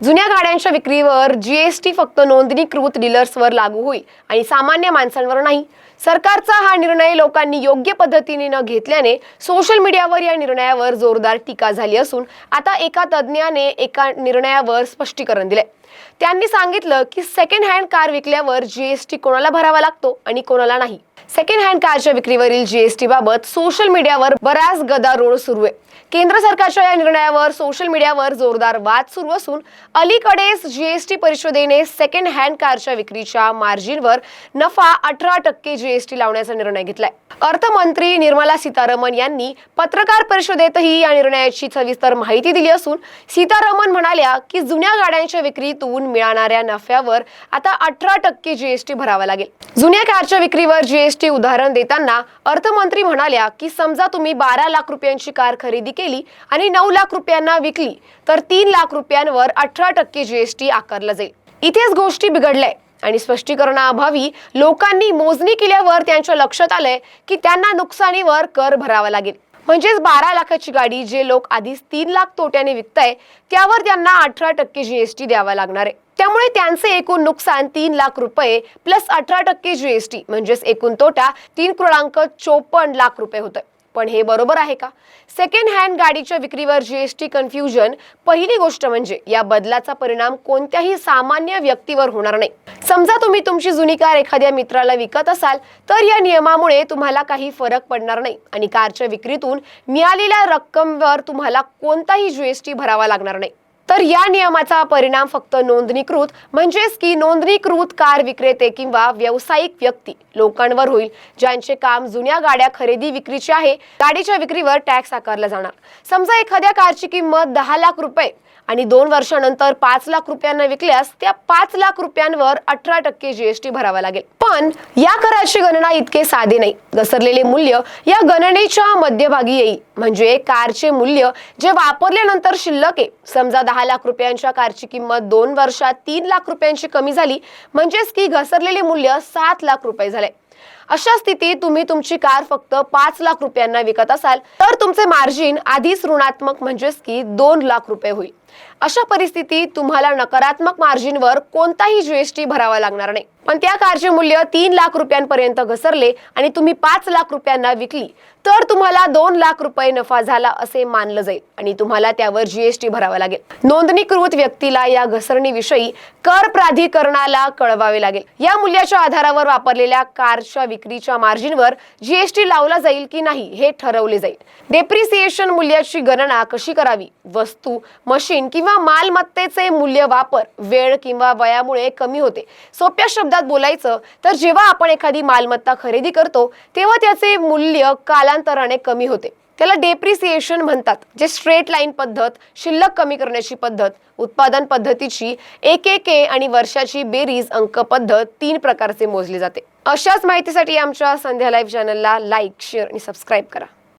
जुन्या गाड्यांच्या विक्रीवर जीएसटी फक्त नोंदणीकृत डीलर्सवर लागू होईल आणि सामान्य माणसांवर नाही. सरकारचा हा निर्णय लोकांनी योग्य पद्धतीने न घेतल्याने सोशल मीडियावर या निर्णयावर जोरदार टीका झाली असून आता एका तज्ज्ञाने एका निर्णयावर स्पष्टीकरण दिले त्यांनी सांगितलं की सेकंड हँड कार विकल्यावर जीएसटी कोणाला भरावा लागतो आणि कोणाला नाही. सेकंड हँड कारच्या विक्रीवरील जीएसटी बाबत सोशल मीडियावर बराच गदारोळ सुरू आहे. केंद्र सरकारच्या या निर्णयावर सोशल मीडियावर जोरदार वाद सुरू असून अलीकडेच जीएसटी परिषदेने सेकंड हँड कारच्या विक्रीच्या मार्जिनवर नफा अठरा टक्के जीएसटी लावण्याचा निर्णय घेतलाय. अर्थमंत्री निर्मला सीतारामन यांनी पत्रकार परिषदेतही या निर्णयाची सविस्तर माहिती दिली असून सीतारामन म्हणाल्या की जुन्या गाड्यांच्या विक्रीतून मिळणाऱ्या नफ्यावर आता अठरा टक्के जीएसटी भरावा लागेल. जुन्या कारच्या विक्रीवर जीएसटी उदाहरण देताना अर्थमंत्री म्हणाल्या की समजा तुम्ही बारा लाख रुपयांची कार खरेदी केली आणि नऊ लाख रुपयांना विकली तर तीन लाख रुपयांवर अठरा टक्के जीएसटी आकारला जाईल. इथेच गोष्टी बिघडल्या आणि स्पष्टीकरणाअभावी लोकांनी मोजणी केल्यावर त्यांच्या लक्षात आलंय की त्यांना नुकसानीवर कर भरावा लागेल. म्हणजेच बारा लाखाची गाडी जे लोक आधीच तीन लाख तोट्याने विकताय त्यावर त्यांना अठरा टक्के जीएसटी द्यावा लागणार आहे. त्यामुळे त्यांचे एकूण नुकसान तीन लाख रुपये प्लस अठरा टक्के जीएसटी म्हणजेच एकूण तोटा तीन पूर्णांक चोपन्न लाख रुपये होतं पण हे बरोबर आहे का? सेकंड हँड गाडीच्या विक्रीवर जीएसटी कन्फ्युजन पहिली गोष्ट म्हणजे या बदलाचा परिणाम कोणत्याही सामान्य व्यक्तीवर होणार नाही. समजा तुम्ही तुमची जुनी कार एखाद्या मित्राला विकत असाल तर या नियमामुळे तुम्हाला काही फरक पडणार नाही आणि कारच्या विक्रीतून मिळालेल्या रक्कमवर तुम्हाला कोणताही जीएसटी भरावा लागणार नाही. तर या नियमाचा परिणाम फक्त नोंदणीकृत म्हणजेच की नोंदणीकृत कार विक्रेते किंवा व्यावसायिक व्यक्ती लोकांवर होईल ज्यांचे काम जुन्या गाड्या खरेदी विक्रीचे आहे गाडीच्या विक्रीवर टॅक्स आकारला जाणार. समजा एखाद्या कारची किंमत दहा लाख रुपये आणि दोन वर्षानंतर पाच लाख रुपयांना विकल्यास त्या पाच लाख रुपयांवर अठरा टक्के जीएसटी भरावा लागेल. पण या कराची गणना इतके साधे नाही. घसरलेले मूल्य या गणनेच्या मध्यभागी येईल. म्हणजे कारचे मूल्य जे वापरल्यानंतर शिल्लक आहे. समजा दहा लाख रुपयांच्या कारची किंमत दोन वर्षात तीन लाख रुपयांची कमी झाली. म्हणजेच की घसरलेले मूल्य सात लाख रुपये झाले. अशा स्थितीत तुम्ही तुमची कार फक्त पाच लाख रुपयांना विकत असाल तर तुमचे मार्जिन आधीच ऋणात्मक म्हणजेच की दोन लाख रुपये होईल. अशा परिस्थितीत तुम्हाला नकारात्मक मार्जिनवर कोणताही जीएसटी भरावा लागणार नाही. पण त्या कारचे मूल्य तीन लाख रुपयांपर्यंत घसरले आणि तुम्ही पाच लाख रुपयांना विकली तर तुम्हाला दोन लाख रुपये नफा झाला असे मानलं जाईल आणि तुम्हाला त्यावर जीएसटी भरावा लागेल. नोंदणीकृत व्यक्तीला या घसरणीविषयी कर प्राधिकरणाला कळवावे लागेल. या मूल्याच्या आधारावर वापरलेल्या कारच्या विक्रीच्या मार्जिनवर जीएसटी लावला जाईल की नाही हे ठरवले जाईल. डेप्रिसिएशन मूल्याची गणना कशी करावी? वस्तू मशीन किंवा मालमत्तेचे मूल्य वापर वेळ किंवा वयामुळे कमी होते. सोप्या शब्दात बोलायचं तर जेव्हा आपण एखादी मालमत्ता खरेदी करतो तेव्हा त्याचे मूल्य कालांतराने कमी होते. त्याला डेप्रिसिएशन म्हणतात जे स्ट्रेट लाईन पद्धत शिल्लक कमी करण्याची पद्धत उत्पादन पद्धतीची एक एक आणि वर्षाची बेरीज अंक पद्धत तीन प्रकारचे मोजले जाते. अशाच माहितीसाठी आमच्या संध्या लाईव्ह चॅनलला लाईक शेअर आणि सबस्क्राईब करा.